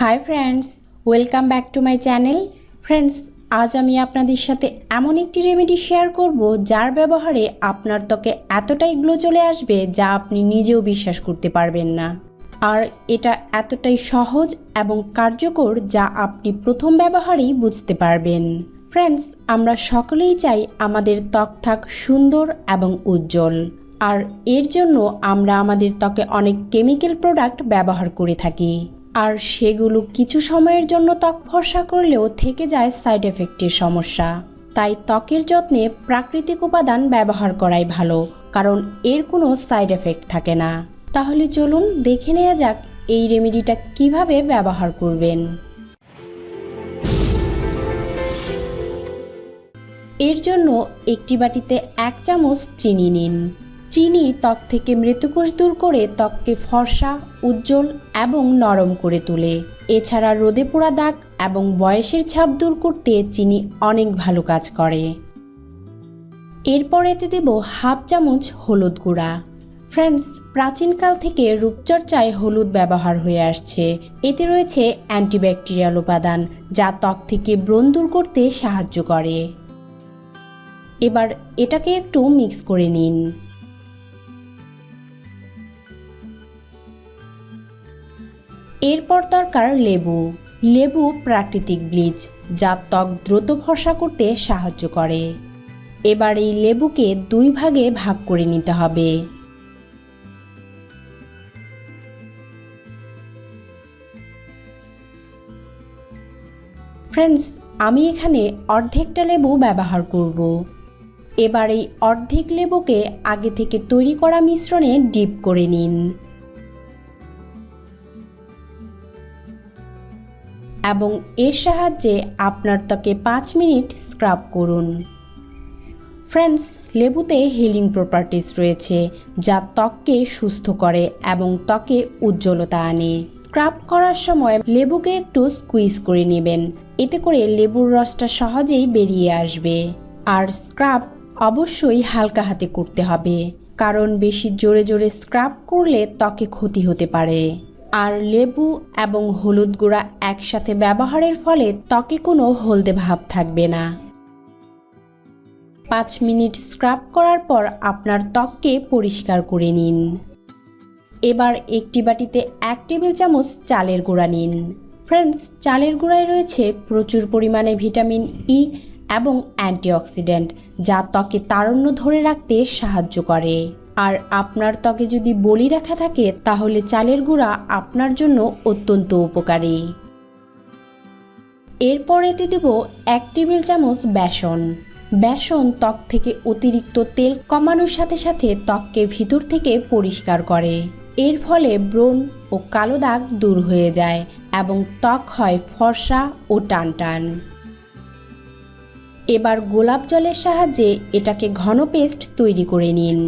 Hi friends welcome back to my channel friends আজ আমি আপনাদের সাথে এমন একটি রেমেডি শেয়ার করব যার ব্যবহারে আপনার ত্বকে এতটাই গ্লো চলে আসবে যা আপনি নিজেও বিশ্বাস করতে পারবেন না। আর এটা এতটাই সহজ এবং কার্যকর যা আপনি প্রথম ব্যবহারেই বুঝতে পারবেন। ফ্রেন্ডস আমরা সকলেই চাই আমাদের ত্বক থাক সুন্দর এবং উজ্জ্বল। আর এর জন্য আমরা আমাদের ত্বকে অনেক কেমিক্যাল প্রোডাক্ট ব্যবহার করে থাকি। আর সেগুলো কিছু সময়ের জন্য ত্বক ফর্সা করলেও থেকে যায় সাইড এফেক্টের সমস্যা। তাই ত্বকের যত্নে প্রাকৃতিক উপাদান ব্যবহার করাই ভালো, কারণ এর কোনো সাইড এফেক্ট থাকে না। তাহলে চলুন দেখে নেওয়া যাক এই রেমেডিটা কীভাবে ব্যবহার করবেন। এর জন্য একটি বাটিতে এক চামচ চিনি নিন। চিনি ত্বক থেকে মৃতকোষ দূর করে ত্বককে ফর্সা, উজ্জ্বল এবং নরম করে তোলে। এছাড়া রোদে পোড়া দাগ এবং বয়সের ছাপ দূর করতে চিনি অনেক ভালো কাজ করে। এরপর এতে দেব হাফ চামচ হলুদ গুঁড়া। ফ্রেন্ডস, প্রাচীনকাল থেকে রূপচর্চায় হলুদ ব্যবহার হয়ে আসছে। এতে রয়েছে অ্যান্টিব্যাকটেরিয়াল উপাদান যা ত্বক থেকে ব্রণ দূর করতে সাহায্য করে। এবার এটাকে একটু মিক্স করে নিন। এরপর দরকার লেবু। লেবু প্রাকৃতিক ব্লিচ যা ত্বক দ্রুত ফর্সা করতে সাহায্য করে। এবার এই লেবুকে দুই ভাগে ভাগ করে নিতে হবে। ফ্রেন্ডস আমি এখানে অর্ধেকটা লেবু ব্যবহার করব। এবার এই অর্ধেক লেবুকে আগে থেকে তৈরি করা মিশ্রণে ডিপ করে নিন। এবং এর সাহায্যে আপনার ত্বকে পাঁচ মিনিট স্ক্রাব করুন। ফ্রেন্ডস, লেবুতে হিলিং প্রপার্টিস রয়েছে যা ত্বককে সুস্থ করে এবং ত্বকে উজ্জ্বলতা আনে। স্ক্রাব করার সময় লেবুকে একটু স্কুইজ করে নেবেন। এতে করে লেবুর রসটা সহজেই বেরিয়ে আসবে। আর স্ক্রাব অবশ্যই হালকা হাতে করতে হবে, কারণ বেশি জোরে জোরে স্ক্রাব করলে ত্বকে ক্ষতি হতে পারে। আর লেবু এবং হলুদ গুঁড়া একসাথে ব্যবহারের ফলে ত্বকে কোনো হলদে ভাব থাকবে না। পাঁচ মিনিট স্ক্রাব করার পর আপনার ত্বককে পরিষ্কার করে নিন। এবার একটি বাটিতে এক টেবিল চামচ চালের গুঁড়া নিন। ফ্রেন্ডস, চালের গুঁড়ায় রয়েছে প্রচুর পরিমাণে ভিটামিন ই এবং অ্যান্টিঅক্সিডেন্ট, যা ত্বকে তারণ্য ধরে রাখতে সাহায্য করে। আর আপনার ত্বকে যদি বলি রাখা থাকে, তাহলে চালের গুঁড়া আপনার জন্য অত্যন্ত উপকারী। এরপর এতে দেব এক টেবিল চামচ বেসন। বেসন ত্বক থেকে অতিরিক্ত তেল কমানোর সাথে সাথে ত্বককে ভিতর থেকে পরিষ্কার করে। এর ফলে ব্রণ ও কালো দাগ দূর হয়ে যায় এবং ত্বক হয় ফর্সা ও টানটান। এবার গোলাপ জলের সাহায্যে এটাকে ঘন পেস্ট তৈরি করে নিন।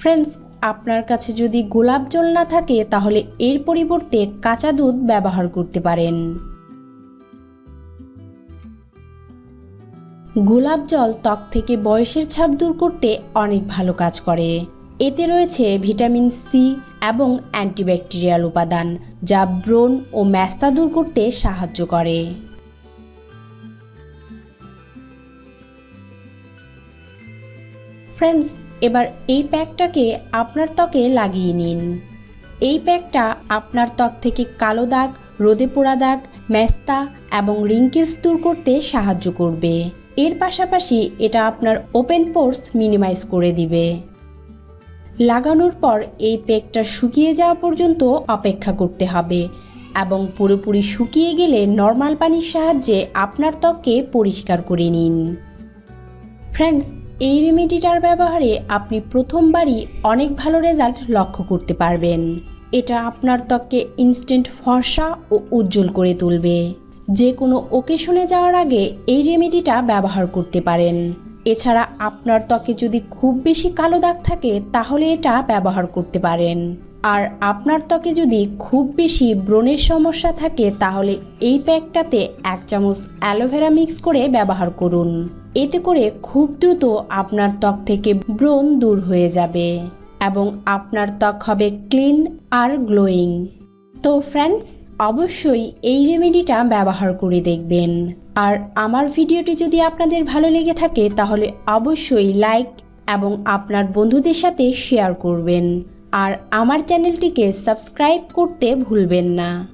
ফ্রেন্ডস আপনার কাছে যদি গোলাপ জল না থাকে, তাহলে এর পরিবর্তে কাঁচা দুধ ব্যবহার করতে পারেন। গোলাপ জল ত্বক থেকে বয়সের ছাপ দূর করতে অনেক ভালো কাজ করে। এতে রয়েছে ভিটামিন সি এবং অ্যান্টিব্যাকটেরিয়াল উপাদান, যা ব্রণ ও ম্যাস্তা দূর করতে সাহায্য করে। ফ্রেন্ডস এবার এই প্যাকটাকে আপনার ত্বকে লাগিয়ে নিন। এই প্যাকটা আপনার ত্বক থেকে কালো দাগ, রোদে পোড়া দাগ ম্যাস্তা এবং রিঙ্কেলস দূর করতে সাহায্য করবে। এর পাশাপাশি এটা আপনার ওপেন পোর্স মিনিমাইজ করে দিবে। লাগানোর পর এই প্যাকটা শুকিয়ে যাওয়া পর্যন্ত অপেক্ষা করতে হবে এবং পুরোপুরি শুকিয়ে গেলে নর্মাল পানির সাহায্যে আপনার ত্বককে পরিষ্কার করে নিন। ফ্রেন্ডস এই রেমেডিটার ব্যবহারে আপনি প্রথমবারই অনেক ভালো রেজাল্ট লক্ষ্য করতে পারবেন। এটা আপনার ত্বককে ইনস্ট্যান্ট ফর্সা ও উজ্জ্বল করে তুলবে। যে কোনো ওকেশনে যাওয়ার আগে এই রেমেডিটা ব্যবহার করতে পারেন। এছাড়া আপনার ত্বকে যদি খুব বেশি কালো দাগ থাকে, তাহলে এটা ব্যবহার করতে পারেন। আর আপনার ত্বকে যদি খুব বেশি ব্রণের সমস্যা থাকে, তাহলে এই প্যাকটাতে এক চামচ অ্যালোভেরা মিক্স করে ব্যবহার করুন। এতে করে খুব দ্রুত আপনার ত্বক থেকে ব্রণ দূর হয়ে যাবে এবং আপনার ত্বক হবে ক্লিন আর গ্লোয়িং। তো ফ্রেন্ডস, অবশ্যই এই রেমেডিটা ব্যবহার করে দেখবেন। আর আমার ভিডিওটি যদি আপনাদের ভালো লেগে থাকে, তাহলে অবশ্যই লাইক এবং আপনার বন্ধুদের সাথে শেয়ার করবেন। আর আমার চ্যানেলটিকে সাবস্ক্রাইব করতে ভুলবেন না।